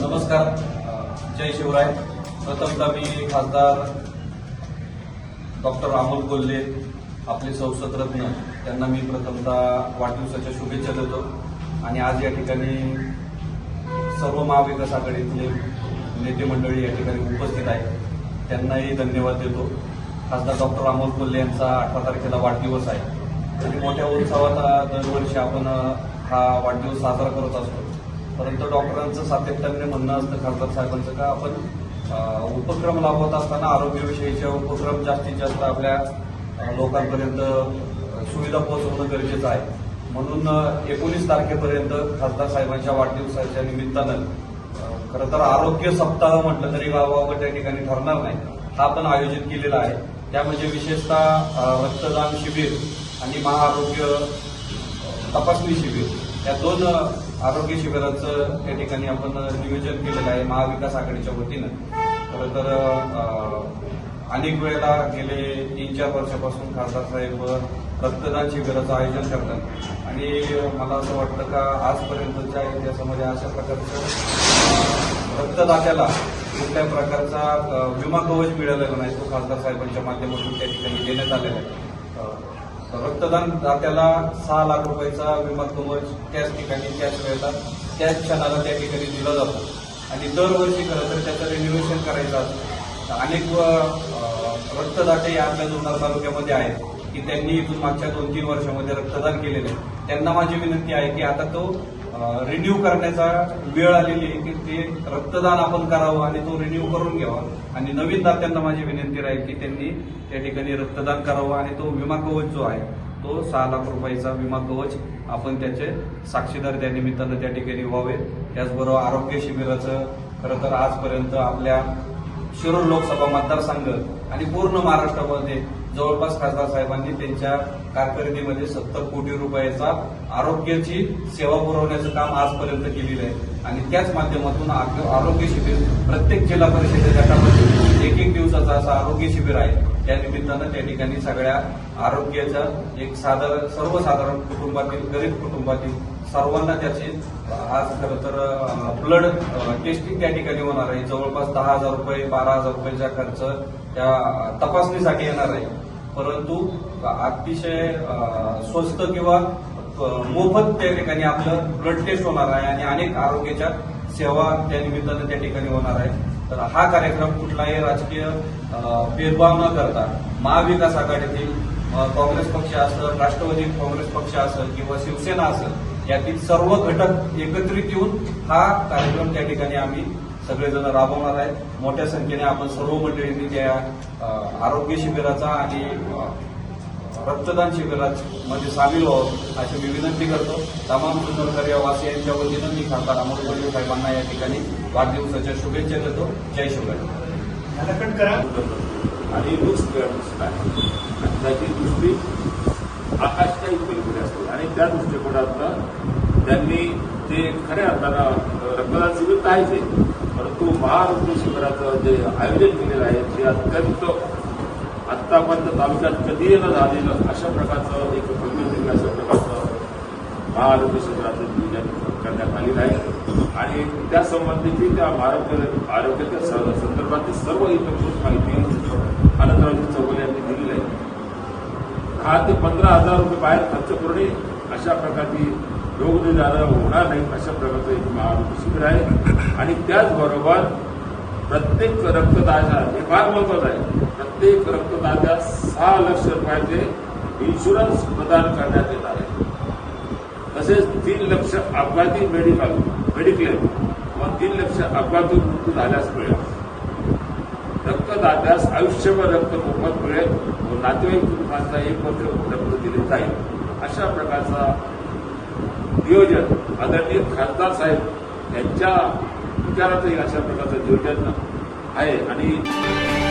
नमस्कार. जय शिवराय. प्रथमतः मी खासदार डॉक्टर अमोल कोल्हे आपले संसदरत्न त्यांना मी प्रथमतः वाढदिवसाच्या शुभेच्छा देतो. आणि आज या ठिकाणी सर्व महाविकास आघाडीतले नेते मंडळी या ठिकाणी उपस्थित आहेत. त्यांनाही धन्यवाद देतो. खासदार डॉक्टर अमोल कोल्हे यांचा अठरा तारखेला वाढदिवस आहे. आणि मोठ्या उत्सवात दरवर्षी आपण हा वाढदिवस साजरा करत असतो. परंतु डॉक्टरांचं सातत्याने म्हणणं असतं खासदार साहेबांचं का? आपण उपक्रम राबवत असताना आरोग्यविषयीचे उपक्रम जास्तीत जास्त आपल्या लोकांपर्यंत सुविधा पोहोचवणं गरजेचं आहे. म्हणून एकोणीस तारखेपर्यंत खासदार साहेबांच्या वाढदिवसाच्या निमित्तानं खरं तर आरोग्य सप्ताह म्हटलं तरी गावावर त्या ठिकाणी ठरणार नाही. हा आपण आयोजित केलेला आहे. त्यामध्ये विशेषतः रक्तदान शिबिर आणि महाआरोग्य तपासणी शिबिर. या दोन आरोग्य शिबिराचं त्या ठिकाणी आपण नियोजन केलेलं आहे महाविकास आघाडीच्या वतीनं. खरं तर अनेक वेळेला गेले तीन चार वर्षापासून खासदार साहेब रक्तदान शिबिराचं आयोजन करतात. आणि मला असं वाटतं का आजपर्यंतच्या इतिहासामध्ये अशा प्रकारचं रक्तदात्याला कुठल्याही प्रकारचा विमा कवच मिळालेला नाही तो खासदार साहेबांच्या माध्यमातून त्या ठिकाणी देण्यात आलेला आहे. रक्तदान दात्याला सहा लाख रुपयाचा विमा कवच त्याच ठिकाणी त्याच वेळेला त्याच क्षणाला त्या ठिकाणी दिला जातो आणि दरवर्षी खरं तर त्याचं रिन्युएशन करायचं असतं अनेक रक्तदाते या आपल्या जुन्नर तालुक्यामध्ये आहेत की त्यांनी इथून मागच्या दोन तीन वर्षामध्ये रक्तदान केलेले आहे. त्यांना माझी विनंती आहे की आता तो रिन्यू करण्याचा वेळ आलेली आहे की ते रक्तदान आपण करावं आणि तो रिन्यू करून घ्यावा. आणि नवीन दात्यांना माझी विनंती राहील की त्यांनी त्या ठिकाणी रक्तदान करावं आणि तो विमा कवच जो आहे तो सहा लाख रुपयाचा विमा कवच आपण त्याचे साक्षीदार त्या निमित्तानं त्या ठिकाणी व्हावे त्याचबरोबर आरोग्य शिबिराचं खरं तर आजपर्यंत आपल्या शिरूर लोकसभा मतदारसंघ आणि पूर्ण महाराष्ट्रामध्ये जवळपास खासदार साहेबांनी त्यांच्या कारकिर्दीमध्ये सत्तर कोटी रुपयाचा आरोग्याची सेवा पुरवण्याचं काम आजपर्यंत केलेलं आहे. आणि त्याच माध्यमातून आरोग्य शिबिर प्रत्येक जिल्हा परिषद गटामध्ये एक एक दिवसाचा असा आरोग्य शिबिर आहे. त्या निमित्तानं त्या ठिकाणी सगळ्या आरोग्याचा एक साधारण सर्वसाधारण कुटुंबातील गरीब कुटुंबातील सर्वांना त्याची आज खरं तर ब्लड टेस्टिंग त्या ठिकाणी होणार आहे. जवळपास दहा हजार रुपये बारा हजार रुपयाचा खर्च त्या तपासणीसाठी येणार आहे. परंतु अतिशय स्वस्त किंवा मोफत त्या ठिकाणी आपलं ब्लड टेस्ट होणार आहे आणि अनेक आरोग्याच्या सेवा त्या निमित्तानं त्या ठिकाणी होणार आहे. तर हा कार्यक्रम कुठलाही राजकीय भेदभाव न करता महाविकास आघाडीतील काँग्रेस पक्ष असेल राष्ट्रवादी काँग्रेस पक्ष असेल किंवा शिवसेना असेल यातील सर्व घटक एकत्रित येऊन हा कार्यक्रम त्या ठिकाणी आम्ही सगळेजण राबवणार आहेत. मोठ्या संख्येने आपण सर्व मंडळींनी त्या आरोग्य शिबिराचा आणि रक्तदान शिबिरात मध्ये सामील व्हावं अशी मी विनंती करतो. तमाम सुंदरकर या वासियांच्या वतीनं मी खासदार अमोल कोल्हे साहेबांना या ठिकाणी वाढदिवसाच्या शुभेच्छा देतो. जय शिवराय. आणि त्याची दृष्टी आकाशच्या पलीकडे असते. आणि त्या दृष्टिकोनातनं त्यांनी ते खऱ्या अर्थानं रक्तदान शिबिर तर आहेच आहे. परंतु महारत्न शिबिराचं जे आयोजन केलेलं आहे ते अत्यंत आत्तापर्यंत तालुक्यात कधी न झालेलं अशा प्रकारचं एक भव्य अशा प्रकारचं महारत्न शिबिराचं नियोजन करण्यात आलेलं आहे. आणि त्या संबंधीची त्या आरोग्य आरोग्याच्या स- संदर्भातील सर्व इतर माहिती आनंदरावजी चौगुले यांनी दिलेली आहे. दहा ते पंधरा हजार रुपये बाहेर खर्च करणे अशा प्रकारची रोग निदान होणार नाही अशा प्रकारचं एक महाआरोग्य शिबिर आहे. आणि त्याचबरोबर प्रत्येक रक्तदाता हे फार महत्वाचं आहे प्रत्येक रक्तदात्यास सहा लक्ष रुपयाचे इन्शुरन्स प्रदान करण्यात येत आहे. तसेच तीन लक्ष अपघाती मेडिकल मेडिक्लेम व तीन लक्ष अपघाती मृत्यू झाल्यास मिळेल. रक्तदात्यास आयुष्यभर रक्त मोफत मिळेल. व नातेवाईक कुटुंबाचा एक वर्ष रक्त दिले जाईल. अशा प्रकारचा नियोजन. आदरणीय खासदार साहेब यांच्या विचारातही अशा प्रकारचं नियोजन आहे आणि